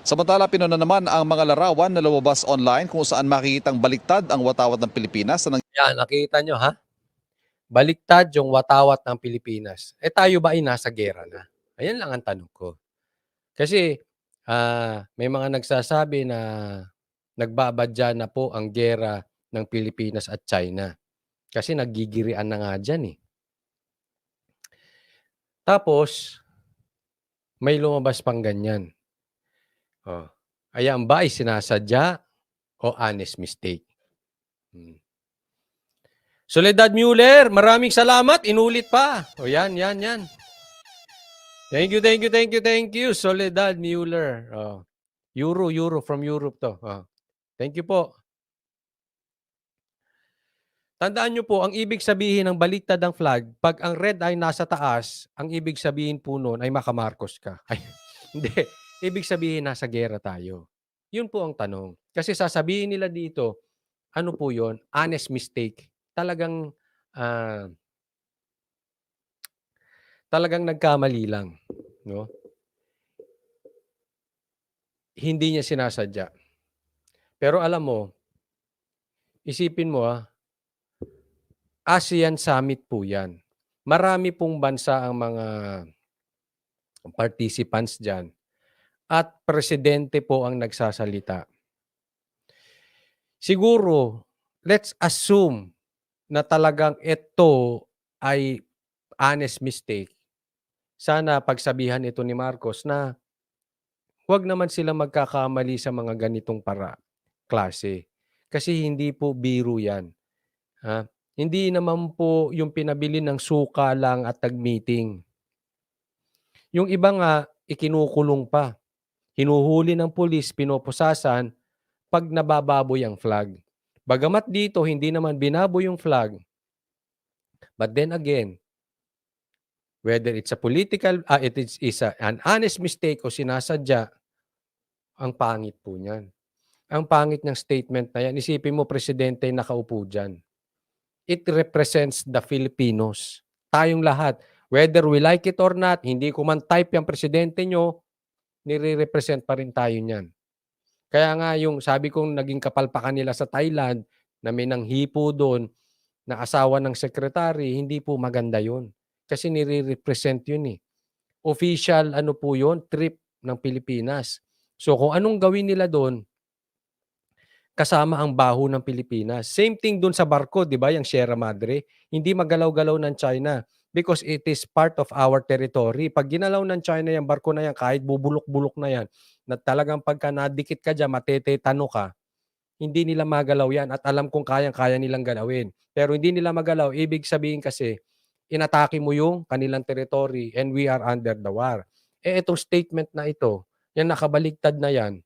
Samantala, pinuna naman ang mga larawan na lumabas online kung saan makikitang baliktad ang watawat ng Pilipinas sa Yan, nakita nyo ha? Baliktad yung watawat ng Pilipinas. Eh tayo ba ay nasa gera na? Ayan lang ang tanong ko. Kasi ah, may mga nagsasabi na nagbabadya na po ang gera ng Pilipinas at China. Kasi nagigirian na nga dyan eh. Tapos, may lumabas pang ganyan. Oh. Ayan ba ay sinasadya o honest mistake? Hmm. Soledad Mueller, maraming salamat. Inulit pa. O yan, yan, yan. Thank you, thank you, thank you, thank you. Soledad Mueller. Oh. Euro, Euro from Europe to. Oh. Thank you po. Tandaan nyo po, ang ibig sabihin ng baliktad ng flag, pag ang red ay nasa taas, ang ibig sabihin po noon ay makamarcos ka. Ay, hindi. Ibig sabihin nasa gera tayo. Yun po ang tanong. Kasi sasabihin nila dito, ano po yon Honest mistake. Talagang, ah, talagang nagkamali lang. No? Hindi niya sinasadya. Pero alam mo, isipin mo ah, ASEAN Summit po yan. Marami pong bansa ang mga participants dyan. At presidente po ang nagsasalita. Siguro, let's assume na talagang ito ay honest mistake. Sana pagsabihan ito ni Marcos na huwag naman sila magkakamali sa mga ganitong para klase. Kasi hindi po biro yan. Ha? Hindi naman po yung pinabili ng suka lang at tag-meeting. Yung iba nga, ikinukulong pa. Hinuhuli ng pulis, pinoposasan, pag nabababoy ang flag. Bagamat dito, hindi naman binaboy yung flag. But then again, whether it's a political, ah, it is, is a- an honest mistake o sinasadya, ang pangit po niyan. Ang pangit ng statement na yan, isipin mo, presidente nakaupo dyan. It represents the Filipinos. Tayong lahat. Whether we like it or not, hindi ko man type yung presidente nyo, nire-represent pa rin tayo niyan. Kaya nga yung sabi kong naging kapalpakan nila sa Thailand, na may nanghipo doon, na asawa ng sekretary, hindi po maganda yun. Kasi nire-represent yun eh. Official ano po yun, trip ng Pilipinas. So kung anong gawin nila doon, kasama ang baho ng Pilipinas. Same thing doon sa barko, di ba, yung Sierra Madre. Hindi magalaw-galaw ng China because it is part of our territory. Pag ginalaw ng China yung barko na yan, kahit bubulok-bulok na yan, na talagang pagka nadikit ka dyan, matetetano ka, hindi nila magalaw yan at alam kong kayang-kaya nilang galawin. Pero hindi nila magalaw, ibig sabihin kasi, inatake mo yung kanilang territory and we are under the war. Eh itong statement na ito, yan nakabaligtad na yan,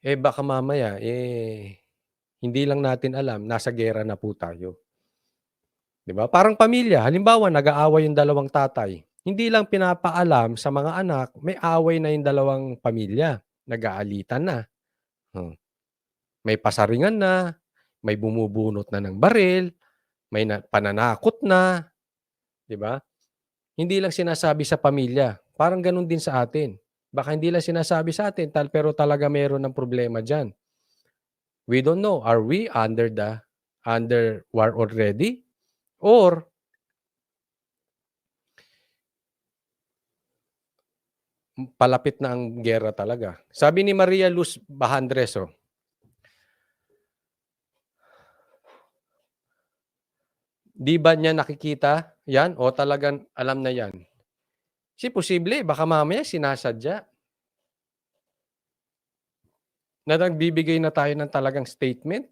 eh baka mamaya, eh hindi lang natin alam, nasa gera na po tayo. 'Di ba? Parang pamilya, halimbawa nag-aaway yung dalawang tatay. Hindi lang pinapaalam sa mga anak, may away na yung dalawang pamilya, nag-aalitan na. Hmm. May pasaringan na, may bumubunot na ng baril, may na, pananakot na, 'di ba? Hindi lang sinasabi sa pamilya, parang ganun din sa atin. Baka hindi lang sinasabi sa atin, tal, pero talaga meron ng problema diyan. We don't know, are we under the under war already? Or palapit na ang gera talaga. Sabi ni Maria Luz Bahandres, oh, di ba niya nakikita yan o talagang alam na yan? Si posible, baka mamaya sinasadya. Na nagbibigay na tayo ng talagang statement.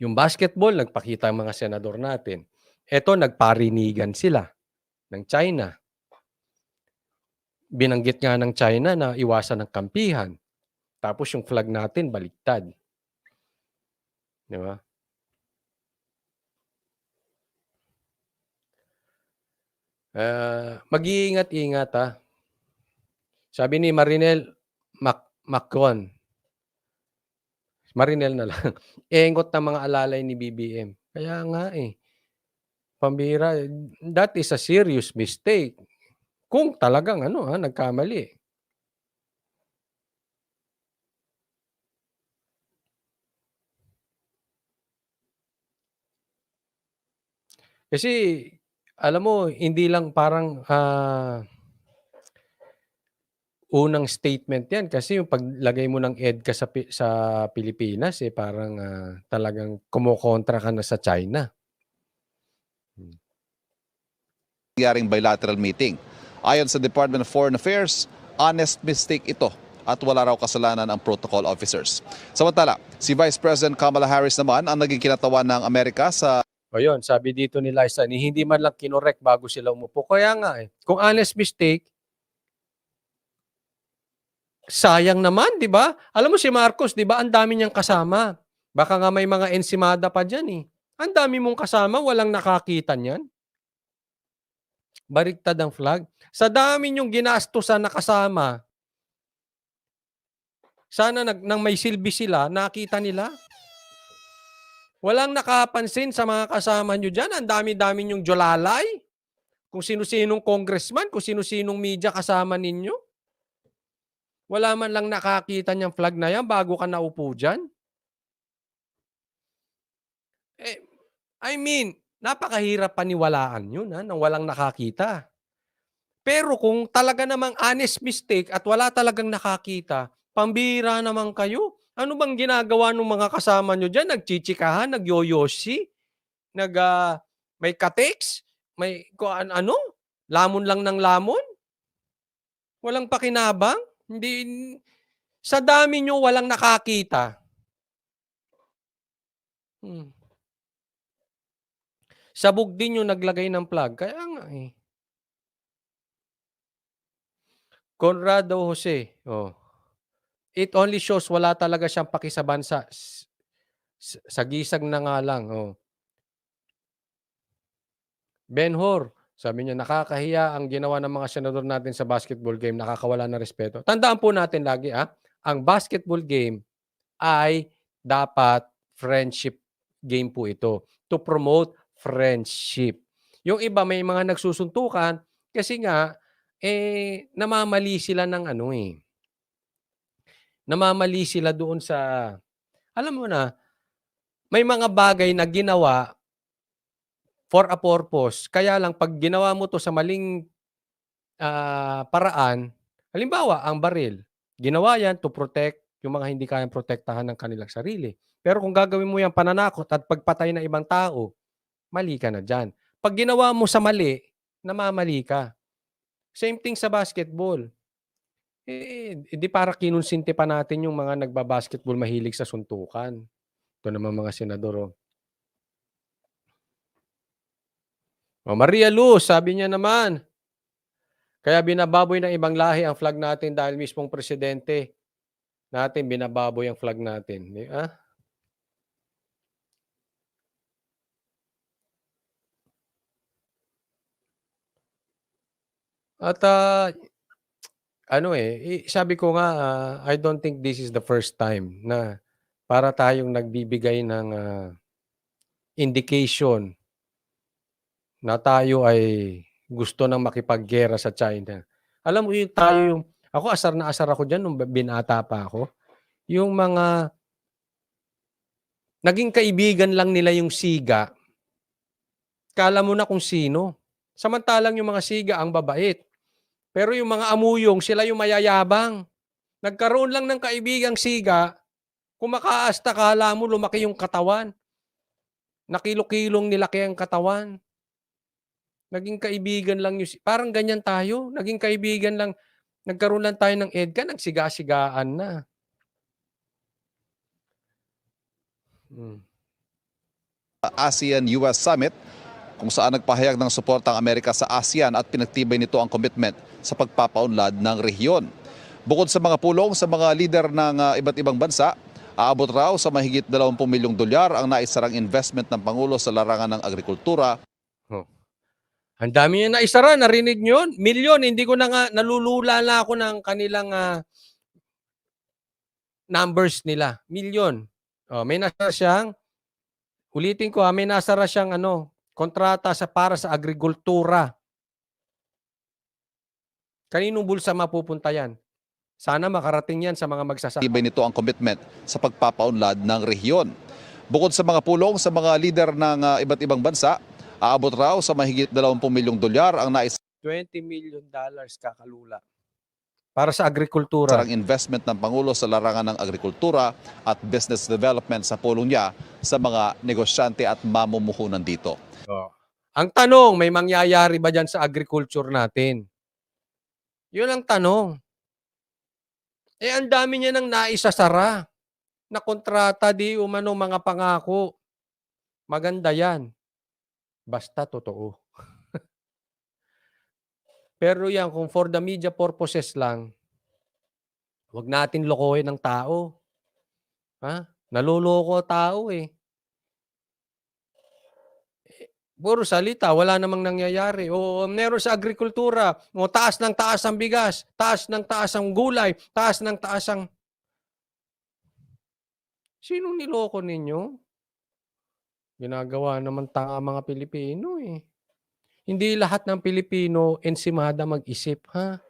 Yung basketball, nagpakita ang mga senador natin. Ito, nagparinigan sila ng China. Binanggit nga ng China na iwasan ng kampihan. Tapos yung flag natin, baliktad. Di ba? Ah, mag-iingat-ingat ha. Sabi ni Marinel Mac Macron. Marinel na lang. Engot ng mga alalay ni BBM. Kaya nga eh. Pambira, that is a serious mistake. Kung talagang ano, ah, nagkamali. Kasi alam mo hindi lang parang, ah unang statement 'yan kasi yung paglagay mo ng EDCA sa Pi sa Pilipinas, eh, parang, ah, talagang kumokontra ka na sa China. Hmm. nangyaring bilateral meeting. Ayon sa Department of Foreign Affairs, honest mistake ito at wala raw kasalanan ang protocol officers. Samantala, si Vice President Kamala Harris naman ang naging kinatawan ng Amerika sa O yun, sabi dito ni Liza, ni hindi man lang kinorek bago sila umupo. Kaya nga eh, kung honest mistake, sayang naman, di ba? Alam mo si Marcos, di ba, ang dami niyang kasama. Baka nga may mga ensimada pa dyan eh. Ang dami mong kasama, walang nakakita niyan. Baliktad ang flag. Sa dami niyong ginastusan na kasama, sana nag, nang may silbi sila, nakita nila. Walang nakapansin sa mga kasama nyo dyan. Ang dami-dami nyong jolalay. Kung sino-sinong congressman, kung sino-sinong media kasama ninyo. Wala man lang nakakita niyang flag na yan bago ka naupo dyan. Eh, I mean, napakahirap paniwalaan yun ha, nang walang nakakita. Pero kung talaga namang honest mistake at wala talagang nakakita, pambira naman kayo. Ano bang ginagawa ng mga kasama nyo dyan? Nagchichikahan, nagyoyosi, nag, ah, may kateks, may kung an- ano, lamon lang ng lamon. Walang pakinabang. Hindi, sa dami nyo walang nakakita. Hmm. Sabog din yung naglagay ng plug. Kaya nga eh. Conrado Jose. Oh. It only shows wala talaga siyang pakisaban sa s- s- sa gisag na nga lang. Oh. Ben Hor, sabi niya, nakakahiya ang ginawa ng mga senador natin sa basketball game, nakakawala ng respeto. Tandaan po natin lagi, ah, ang basketball game ay dapat friendship game po ito to promote friendship. Yung iba may mga nagsusuntukan kasi nga eh namamali sila ng ano eh. Namamali sila doon sa alam mo na may mga bagay na ginawa for a purpose. Kaya lang pag ginawa mo to sa maling ah, paraan, halimbawa ang baril, ginawa yan to protect yung mga hindi kayang protektahan ng kanilang sarili. Pero kung gagawin mo yan pananakot at pagpatay ng ibang tao, mali ka na dyan. Pag ginawa mo sa mali, namamali ka. Same thing sa basketball. Eh, di para kinonsinti pa natin yung mga nagbabasketball mahilig sa suntukan. Ito naman mga senador. Oh. O Maria Luz, sabi niya naman, kaya binababoy ng ibang lahi ang flag natin dahil mismong presidente natin binababoy ang flag natin. Di ba? At ah, ano eh, sabi ko nga, ah, I don't think this is the first time na para tayong nagbibigay ng ah, indication na tayo ay gusto nang makipaggera sa China. Alam mo yung tayo yung, ako asar na asar ako dyan nung binata pa ako. Yung mga, naging kaibigan lang nila yung siga. Kala mo na kung sino. Samantalang yung mga siga ang babait. Pero yung mga amuyong, sila yung mayayabang. Nagkaroon lang ng kaibigang siga, kumakaasta kala mo lumaki yung katawan. Nakilo-kilong nilaki ang katawan. Naging kaibigan lang yung, si- parang ganyan tayo. Naging kaibigan lang, nagkaroon lang tayo ng EDCA, nagsiga-sigaan na. Hmm. ASEAN-US Summit kung saan nagpahayag ng suporta ang Amerika sa ASEAN at pinagtibay nito ang commitment sa pagpapaunlad ng rehiyon. Bukod sa mga pulong sa mga lider ng ah, iba't ibang bansa, aabot raw sa mahigit 20 milyong dolyar ang naisarang investment ng Pangulo sa larangan ng agrikultura Ang dami niya naisara, narinig niyo yun? Milyon, hindi ko na nga, nalulula na ako ng kanilang ah, numbers nila. Milyon. Oh, may nasa siyang, ulitin ko ha, may nasara siyang ano, kontrata sa para sa agrikultura. Kaninong bulsa mapupunta yan? Sana makarating yan sa mga magsasaka. Tibay nito ang commitment sa pagpapaunlad ng rehiyon. Bukod sa mga pulong sa mga lider ng ah, iba't ibang bansa, aabot raw sa mahigit 20 milyong dolyar ang nais 20 million dollars kakalula. Para sa agrikultura. Sarang investment ng Pangulo sa larangan ng agrikultura at business development sa pulong niya sa mga negosyante at mamumuhunan dito. Ang tanong, may mangyayari ba dyan sa agriculture natin? Yun ang tanong. Eh, ang dami niya nang naisasara na kontrata di umano mga pangako. Maganda yan. Basta totoo. Pero yan, kung for the media purposes lang, wag natin lokohin ng tao. Ha? Naloloko tao eh. Puro salita, wala namang nangyayari. O meron sa agrikultura, o taas ng taas ang bigas, taas ng taas ang gulay, taas ng taas ang... Sinong niloko ninyo? Ginagawa naman tanga ang mga Pilipino eh. Hindi lahat ng Pilipino ensimada mag-isip, ha?